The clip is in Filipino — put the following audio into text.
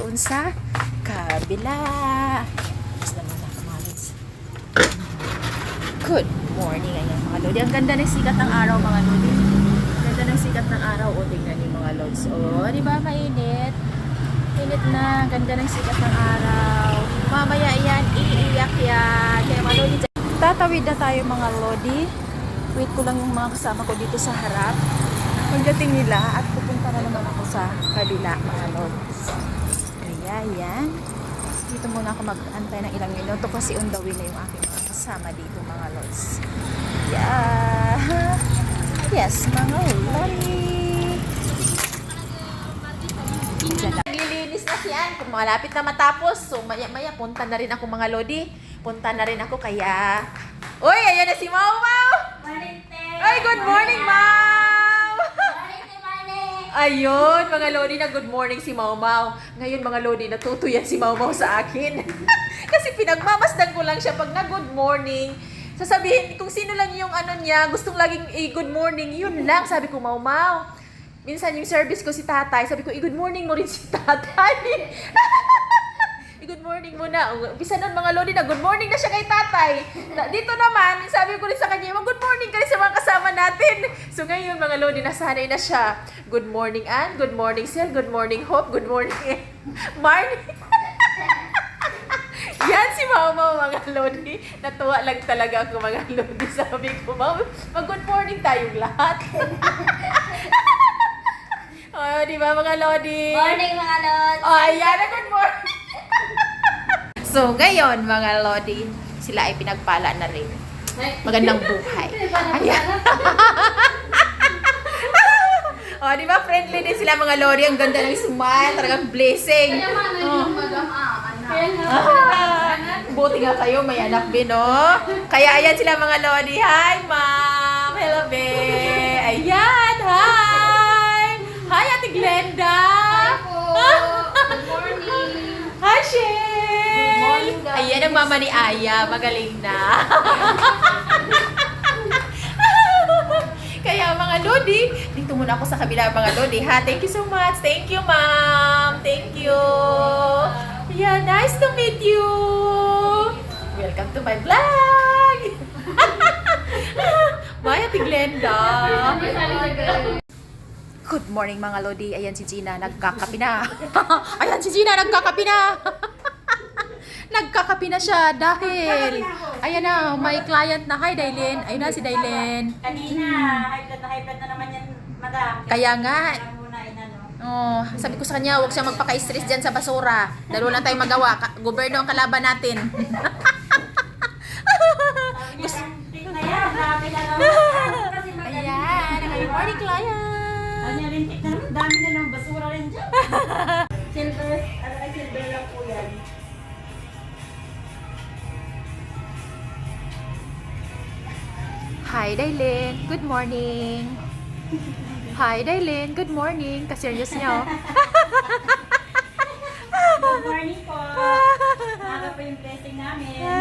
doon sa kabila. Tapos naman. Good morning, ayan mga lodi. Ang ganda ng sikat ng araw mga lodi. Ang ganda ng sikat ng araw. O, tingnan niyo mga lods. O, di ba mainit? Init na. Ganda ng sikat ng araw. Mamaya yan, iiyak yan. Kaya mga lodi, tatawid na tayo mga lodi. Wait ko lang yung mga kasama ko dito sa harap. Pagdating nila at pupunta na naman ako sa kabila mga lods. Kaya yan. Dito muna ako mag-antay ng ilang minuto kasi way na yung aking mga kasama dito mga lods. Yeah. Yes, mga lodi. Naglilinis na siya. Kung malapit na matapos, so maya-maya punta na rin ako mga lodi. Punta na rin ako kaya... Uy, ayan na si Mau Mau! Ay, Ayun, mga lodi na good morning si Mau Mau. Ngayon, mga lodi, natuto yan si Mau Mau sa akin. Kasi pinagmamasdan ko lang siya pag na good morning. Sasabihin, kung sino lang yung ano niya, gustong laging i-good morning, yun lang. Sabi ko, Mau Mau. Minsan yung service ko si tatay, sabi ko, i-good morning mo rin si tatay. I-good morning mo na. Umpisa nun mga lodi na, good morning na siya kay tatay. Na, dito naman, sabi ko rin sa kanya, mag-good morning ka rin sa mga kasama natin. So ngayon mga lodi, nasanay na siya. Good morning Ann, good morning Sel, good morning Hope, good morning Marnie. Yan si Mama mga lodi. Natuwa lang talaga ako mga lodi. Sabi ko, Mama, mag-good morning tayong lahat. oh, di ba mga lodi? Morning mga lods! Oh, ayan na, good morning. So, ngayon, mga Lodi, sila ay pinagpala na rin. Magandang buhay. Ayan. oh, di ba friendly din sila mga Lodi? Ang ganda ng smile, talagang blessing. Oh. Ah, buti nga kayo, may anak din, no? Kaya ayan sila mga Lodi. Hi, ma'am! Mama ni Aya. Magaling na. Kaya mga Lodi, dito muna ako sa kabila mga Lodi ha. Thank you so much. Thank you, ma'am. Thank you. Yeah, nice to meet you. Welcome to my vlog. Bye, Ate Glenda. Good morning mga Lodi. Ayan si Gina, nagkakapi na. Ayan si Gina, nagkakapi na. Nagkakapi na siya dahil ayan na, may client na. Hi, Dailin. Ayun na si Dailin. Kanina, high blood na high blood na naman yan, madam. Kaya nga. Inano. Oh, sabi ko sa kanya, huwag siya magpaka-stress dyan sa basura. Dalawa lang tayong magawa. Ka- gobyerno ang kalaban natin. Sabi niya, "Tik na yan, dami na naman. Kasi magaling Ayan, may morning client. Ano dami na naman basura rin dyan. Hi, Dailin. Good morning. Hi, Dailin. Good morning. Kaserious niya, oh. Good morning po. Naka po yung blessing namin.